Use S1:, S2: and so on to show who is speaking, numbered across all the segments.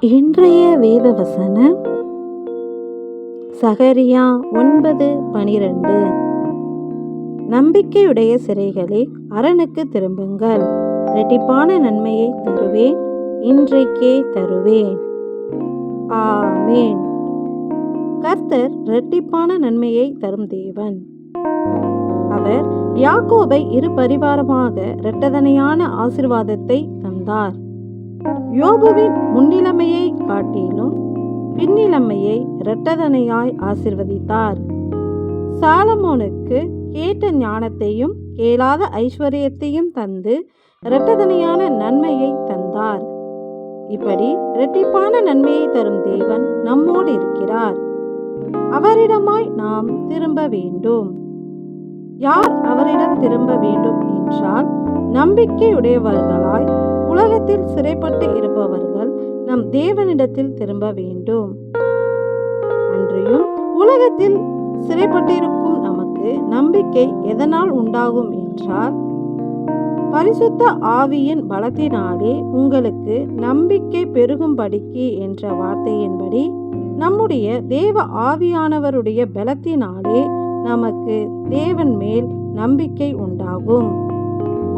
S1: இன்றைய வேத வசனம் சகரியா ஒன்பது பனிரெண்டு. நம்பிக்கையுடைய சிறைகளே அரணுக்கு திரும்புங்கள். ரெட்டிப்பான நன்மையை தருவேன் இன்றைக்கே தருவேன். ஆமேன். கர்த்தர் ரெட்டிப்பான நன்மையை தரும் தேவன். அவர் யாக்கோபை இரு பரிவாரமாக இரட்டதனையான ஆசிர்வாதத்தை தந்தார். யோபுவின் முன்னிலைமையை காட்டிலும் பின்னிலைமையை இரட்டதனையாய் ஆசிர்வதித்தார். சாலமோனுக்கு கேட்ட ஞானத்தையும் கேளாத ஐஸ்வர்யத்தையும் தந்து இரட்டதனையான நன்மையை தந்தார். இப்படி இரட்டிப்பான நன்மையை தரும் தேவன் நம்மோடு இருக்கிறார். அவரிடமாய் நாம் திரும்ப வேண்டும். யார் அவரிடம் திரும்ப வேண்டும் என்றால் நம்பிக்கையுடையவர்களாய் உலகத்தில் சிறைப்பட்டு இருப்பவர்கள் நம் தேவனிடத்தில் திரும்ப வேண்டும். அன்றியும் உலகத்தில் சிறைப்பட்டிருக்கும் நமக்கு நம்பிக்கை எதனால் உண்டாகும் என்றால் பரிசுத்த ஆவியின் பலத்தினாலே உங்களுக்கு நம்பிக்கை பெருகும்படிக்கு என்ற வார்த்தையின்படி நம்முடைய தேவ ஆவியானவருடைய பலத்தினாலே நமக்கு தேவன் மேல் நம்பிக்கை உண்டாகும்.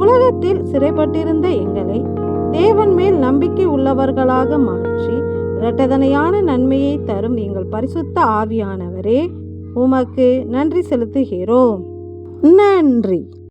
S1: உலகத்தில் சிறைப்பட்டிருந்த எங்களை தேவன் மேல் நம்பிக்கை உள்ளவர்களாக மாற்றி இரட்டதனையான நன்மையை தரும் எங்கள் பரிசுத்த ஆவியானவரே உமக்கு நன்றி செலுத்துகிறோம். நன்றி.